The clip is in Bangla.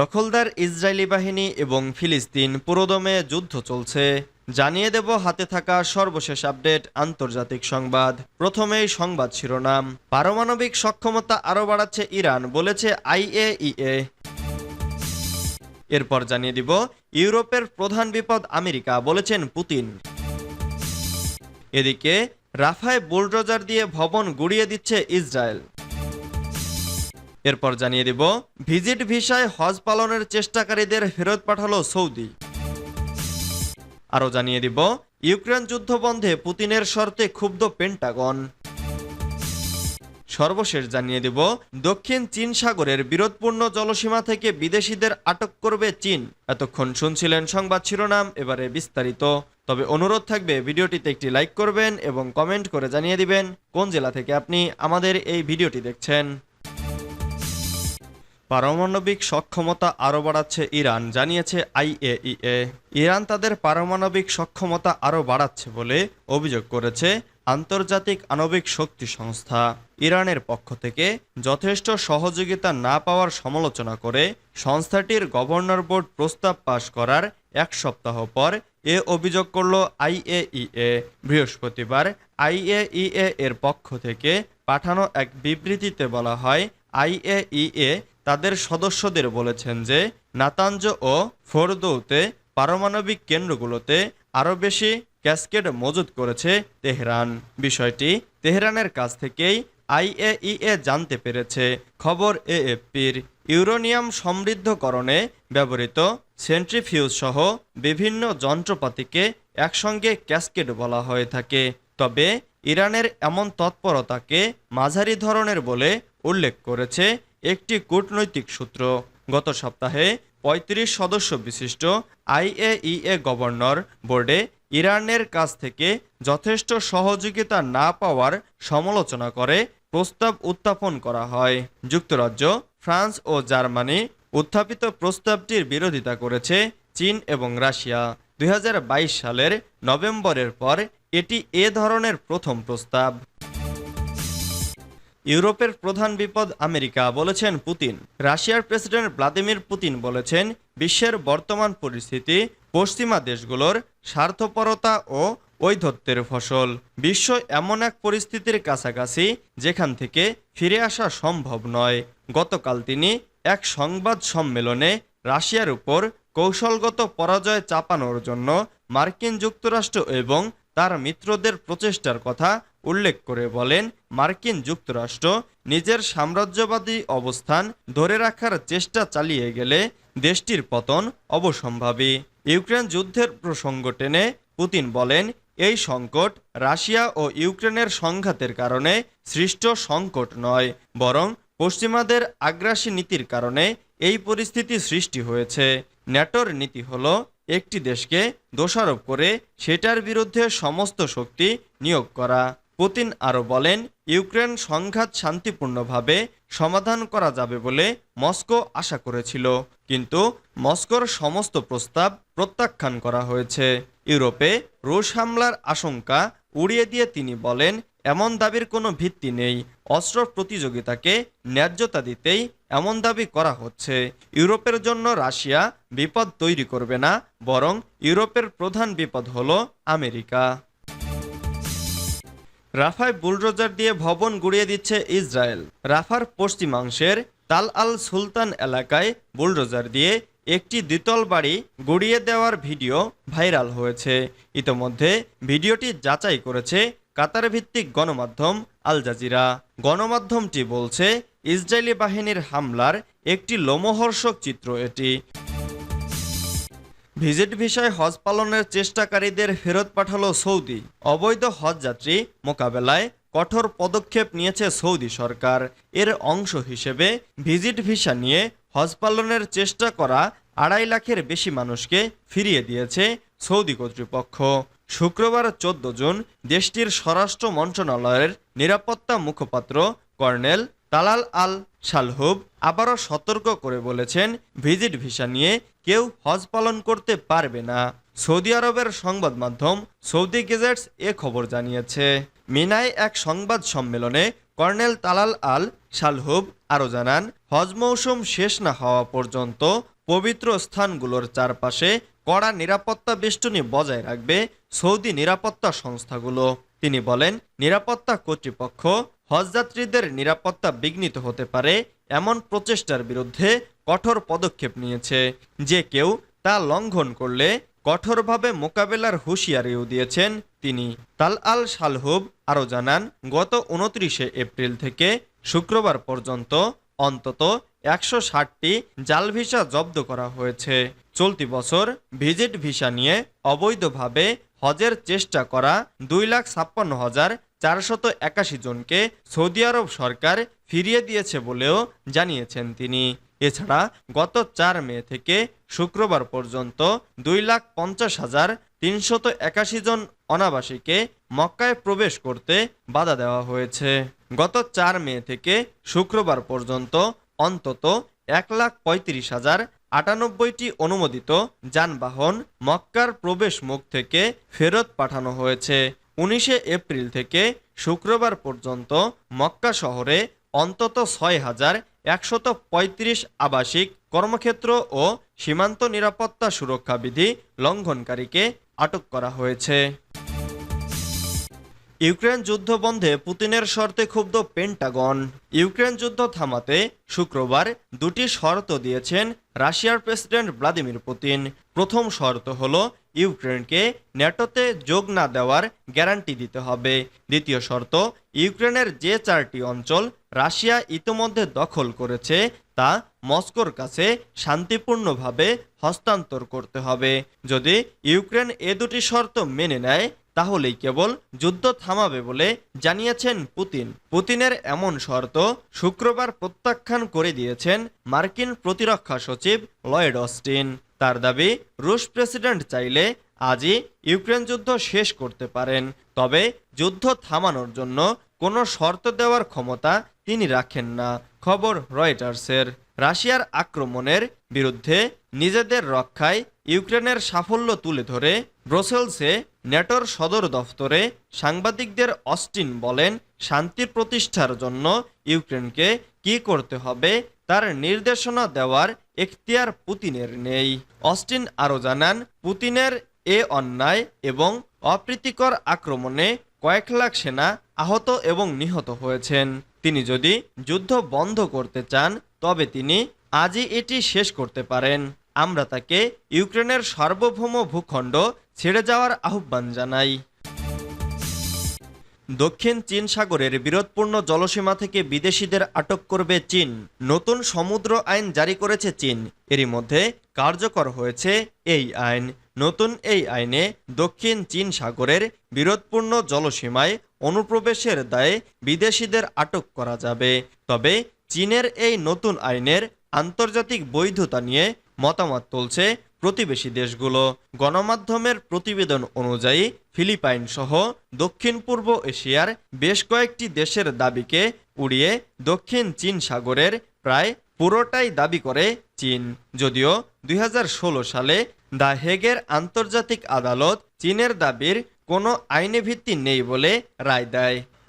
দখলদার ইসরায়েলি বাহিনী এবং ফিলিস্তিন পুরোদমে যুদ্ধ চলছে। জানিয়ে দেব হাতে থাকা সর্বশেষ আপডেট আন্তর্জাতিক সংবাদ। প্রথমেই সংবাদ শিরোনাম। পারমাণবিক সক্ষমতা আরও বাড়াচ্ছে ইরান, বলেছে আইএইএ। এরপর জানিয়ে দিব, ইউরোপের প্রধান বিপদ আমেরিকা, বলেছেন পুতিন। এদিকে, রাফায় বুলডোজার দিয়ে ভবন গুড়িয়ে দিচ্ছে ইসরায়েল। এরপর জানিয়ে দিব, ভিজিট ভিসায় হজ পালনের চেষ্টাকারীদের ফেরত পাঠালো সৌদি। আরও জানিয়ে দিব, ইউক্রেন যুদ্ধ বন্ধে পুতিনের শর্তে ক্ষুব্ধ পেন্টাগন। সর্বশেষ জানিয়ে দিব, দক্ষিণ চীন সাগরের বিরোধপূর্ণ জলসীমা থেকে বিদেশিদের আটক করবে চীন। এতক্ষণ শুনছিলেন সংবাদ শিরোনাম, এবারে বিস্তারিত। তবে অনুরোধ থাকবে, ভিডিওটিতে একটি লাইক করবেন এবং কমেন্ট করে জানিয়ে দিবেন, কোন জেলা থেকে আপনি আমাদের এই ভিডিওটি দেখছেন। পারমাণবিক সক্ষমতা আরও বাড়াচ্ছে ইরান, জানিয়েছে আইএইএ। ইরান তাদের পারমাণবিক সক্ষমতা আরও বাড়াচ্ছে বলে অভিযোগ করেছে আন্তর্জাতিক আণবিক শক্তি সংস্থা। ইরানের পক্ষ থেকে যথেষ্ট সহযোগিতা না পাওয়ার সমালোচনা করে সংস্থাটির গভর্নর বোর্ড প্রস্তাব পাশ করার এক সপ্তাহ পর এ অভিযোগ করল আইএইএ। বৃহস্পতিবার আইএইএ এর পক্ষ থেকে পাঠানো এক বিবৃতিতে বলা হয়, আইএইএ তাদের সদস্যদের বলেছেন যে নাতাঞ্জ ও ফোরদৌতে পারমাণবিক কেন্দ্রগুলোতে আরও বেশি ক্যাসকেড মজুত করেছে তেহরান। বিষয়টি তেহরানের কাছ থেকেই আইএইএ জানতে পেরেছে। খবর এএফপির। ইউরোনিয়াম সমৃদ্ধকরণে ব্যবহৃত সেন্ট্রিফিউজ সহ বিভিন্ন যন্ত্রপাতিকে একসঙ্গে ক্যাসকেড বলা হয়ে থাকে। তবে ইরানের এমন তৎপরতাকে মাঝারি ধরনের বলে উল্লেখ করেছে একটি কূটনৈতিক সূত্র। গত সপ্তাহে ৩৫ সদস্য বিশিষ্ট আইএইএ গভর্নর বোর্ডে ইরানের কাছ থেকে যথেষ্ট সহযোগিতা না পাওয়ার সমালোচনা করে প্রস্তাব উত্থাপন করা হয়। যুক্তরাজ্য, ফ্রান্স ও জার্মানি উত্থাপিত প্রস্তাবটির বিরোধিতা করেছে চীন এবং রাশিয়া। দুই হাজার বাইশ সালের নভেম্বরের পর এটি এ ধরনের প্রথম প্রস্তাব। ইউরোপের প্রধান বিপদ আমেরিকা বলেছেন পুতিন। রাশিয়ার প্রেসিডেন্ট ভ্লাদিমির পুতিন বলেছেন, বিশ্বের বর্তমান পরিস্থিতি, পশ্চিমা দেশগুলোর স্বার্থপরতা ও ঔদ্ধত্যের ফসল, বিশ্ব এমন এক পরিস্থিতির কাছাকাছি যেখান থেকে ফিরে আসা সম্ভব নয়। গতকাল তিনি এক সংবাদ সম্মেলনে রাশিয়ার উপর কৌশলগত পরাজয় চাপানোর জন্য মার্কিন যুক্তরাষ্ট্র এবং তার মিত্রদের প্রচেষ্টার কথা উল্লেখ করে বলেন মার্কিন যুক্তরাষ্ট্র, নিজের সাম্রাজ্যবাদী অবস্থান ধরে রাখার চেষ্টা চালিয়ে গেলে দেশটির পতন অবসম্ভাবী। ইউক্রেন যুদ্ধের প্রসঙ্গ টেনে পুতিন বলেন, এই সংকট রাশিয়া ও ইউক্রেনের সংঘাতের কারণে সৃষ্ট সংকট নয়, বরং পশ্চিমাদের আগ্রাসী নীতির কারণে এই পরিস্থিতি সৃষ্টি হয়েছে। ন্যাটোর নীতি হলো একটি দেশকে দোষারোপ করে সেটার বিরুদ্ধে সমস্ত শক্তি নিয়োগ করা। পুতিন আরও বলেন, ইউক্রেন সংঘাত শান্তিপূর্ণভাবে সমাধান করা যাবে বলে মস্কো আশা করেছিল। কিন্তু মস্কোর সমস্ত প্রস্তাব প্রত্যাখ্যান করা হয়েছে। ইউরোপে রুশ হামলার আশঙ্কা উড়িয়ে দিয়ে তিনি বলেন, এমন দাবির কোনো ভিত্তি নেই। অস্ত্র প্রতিযোগিতাকে ন্যায্যতা দিতেই এমন দাবি করা হচ্ছে, ইউরোপের জন্য রাশিয়া বিপদ তৈরি করবে না, বরং ইউরোপের প্রধান বিপদ হল আমেরিকা। রাফায় বুলডোজার দিয়ে ভবন গুড়িয়ে দিচ্ছে ইসরায়েল। রাফার পশ্চিমাংশের তাল আল সুলতান এলাকায় বুলডোজার দিয়ে একটি দ্বিতল বাড়ি গুড়িয়ে দেওয়ার ভিডিও ভাইরাল হয়েছে। ইতোমধ্যে ভিডিওটি যাচাই করেছে কাতার ভিত্তিক গণমাধ্যম আল জাজিরা। গণমাধ্যমটি বলছে ইসরায়েলি বাহিনীর হামলার একটি লোমহর্ষক চিত্র এটি। ভিজিট ভিসায় হজ পালনের চেষ্টাকারীদের ফেরত পাঠালো সৌদি। অবৈধ হজযাত্রী মোকাবেলায় কঠোর পদক্ষেপ নিয়েছে সৌদি সরকার। এর অংশ হিসেবে ভিজিট ভিসা নিয়ে হজ পালনের চেষ্টা করা আড়াই লাখের বেশি মানুষকে ফিরিয়ে দিয়েছে সৌদি কর্তৃপক্ষ। শুক্রবার চোদ্দ জুন দেশটির স্বরাষ্ট্র মন্ত্রণালয়ের নিরাপত্তা মুখপাত্র কর্নেল তালাল আল শালহুব আবারও সতর্ক করে বলেছেন, ভিজিট ভিসা নিয়ে কেউ হজ পালন করতে পারবে না। সৌদি আরবের সংবাদ মাধ্যম সৌদি গেজেটস এ খবর জানিয়েছে। মিনায় এক সংবাদ সম্মেলনে কর্নেল তালাল আল শালহুব আরও জানান, হজ মৌসুম শেষ না হওয়া পর্যন্ত পবিত্র স্থানগুলোর চারপাশে কড়া নিরাপত্তা বেষ্টনী বজায় রাখবে সৌদি নিরাপত্তা সংস্থাগুলো। তিনি বলেন, নিরাপত্তা কর্তৃপক্ষ হজযাত্রীদের নিরাপত্তা বিঘ্নিত হতে পারে এমন প্রচেষ্টার বিরুদ্ধে কঠোর পদক্ষেপ নিয়েছে। যে কেউ তা লঙ্ঘন করলে কঠোরভাবে মোকাবেলার হুঁশিয়ারিও দিয়েছেন তিনি। তাল আল শালহুব আরও জানান, গত উনত্রিশে এপ্রিল থেকে শুক্রবার পর্যন্ত অন্তত একশো ষাটটি জাল ভিসা জব্দ করা হয়েছে। চলতি বছর ভিজিট ভিসা নিয়ে অবৈধভাবে হজের চেষ্টা করা দুই লাখ ছাপ্পান্ন হাজার চারশত একাশি জনকে সৌদি আরব সরকার ফিরিয়ে দিয়েছে বলেও জানিয়েছেন তিনি। এছাড়া গত চার মে থেকে শুক্রবার পর্যন্ত দুই লাখ পঞ্চাশ হাজার তিনশত একাশি জন অনাবাসীকে মক্কায় প্রবেশ করতে বাধা দেওয়া হয়েছে। গত চার মে থেকে শুক্রবার পর্যন্ত অন্তত এক লাখ পঁয়ত্রিশ হাজার আটানব্বইটি অনুমোদিত যানবাহন মক্কার প্রবেশ মুখ থেকে ফেরত পাঠানো হয়েছে। উনিশে এপ্রিল থেকে শুক্রবার পর্যন্ত মক্কা শহরে অন্তত ছয় হাজার একশত পঁয়ত্রিশ আবাসিক কর্মক্ষেত্র ও সীমান্ত নিরাপত্তা সুরক্ষা বিধি লঙ্ঘনকারীকে আটক করা হয়েছে। ইউক্রেন যুদ্ধ বন্ধে পুতিনের শর্তে ক্ষুব্ধ পেন্টাগন। ইউক্রেন যুদ্ধ থামাতে শুক্রবার দুটি শর্ত দিয়েছেন রাশিয়ার প্রেসিডেন্ট ভ্লাদিমির পুতিন। প্রথম শর্ত হল, ইউক্রেনকে ন্যাটোতে যোগ না দেওয়ার গ্যারান্টি দিতে হবে। দ্বিতীয় শর্ত, ইউক্রেনের যে চারটি অঞ্চল রাশিয়া ইতোমধ্যে দখল করেছে, তা মস্কোর কাছে শান্তিপূর্ণভাবে হস্তান্তর করতে হবে। যদি ইউক্রেন এ দুটি শর্ত মেনে নেয় তাহলেই কেবল যুদ্ধ থামাবে বলে জানিয়েছেন পুতিন। পুতিনের এমন শর্ত, শুক্রবার প্রত্যাখ্যান করে দিয়েছেন মার্কিন প্রতিরক্ষা সচিব লয়েড অস্টিন। তার দাবি, রুশ প্রেসিডেন্ট চাইলে আজই ইউক্রেন যুদ্ধ শেষ করতে পারেন, তবে যুদ্ধ থামানোর জন্য কোনো শর্ত দেওয়ার ক্ষমতা তিনি রাখেন না, খবর রয়টার্সের। রাশিয়ার আক্রমণের বিরুদ্ধে নিজেদের রক্ষায় ইউক্রেনের সাফল্য তুলে ধরে ব্রসেলসে ন্যাটোর সদর দফতরে সাংবাদিকদের অস্টিন বলেন শান্তি প্রতিষ্ঠার জন্য ইউক্রেনকে কি করতে হবে তার নির্দেশনা দেওয়ার এখতিয়ার পুতিনের নেই। অস্টিন আরও জানান, পুতিনের এ অন্যায় এবং অপ্রীতিকর আক্রমণে কয়েক লাখ সেনা আহত এবং নিহত হয়েছেন। তিনি যদি যুদ্ধ বন্ধ করতে চান, তবে তিনি আজই এটি শেষ করতে পারেন। আমরা তাকে ইউক্রেনের সার্বভৌম ভূখণ্ড ছেড়ে যাওয়ার আহ্বান জানাই। দক্ষিণ চীন সাগরের বিরোধপূর্ণ জলসীমা থেকে বিদেশিদের আটক করবে চীন। নতুন সমুদ্র আইন জারি করেছে চীন। এরই মধ্যে কার্যকর হয়েছে এই আইন। নতুন এই আইনে দক্ষিণ চীন সাগরের বিরোধপূর্ণ জলসীমায় অনুপ্রবেশের দায়ে বিদেশিদের আটক করা যাবে। তবে চীনের এই নতুন আইনের আন্তর্জাতিক বৈধতা নিয়ে মতামত তুলছে প্রতিবেশী দেশগুলো। গণমাধ্যমের প্রতিবেদন অনুযায়ী ফিলিপাইন সহ দক্ষিণ পূর্ব এশিয়ার বেশ কয়েকটি দেশের দাবিকে উড়িয়ে দক্ষিণ চীন সাগরের প্রায় পুরোটাই দাবি করে চীন। যদিও দুই হাজার ষোলো সালে দ্য হেগের আন্তর্জাতিক আদালত চীনের দাবির কোনো আইনি ভিত্তি নেই বলে রায় দেয়।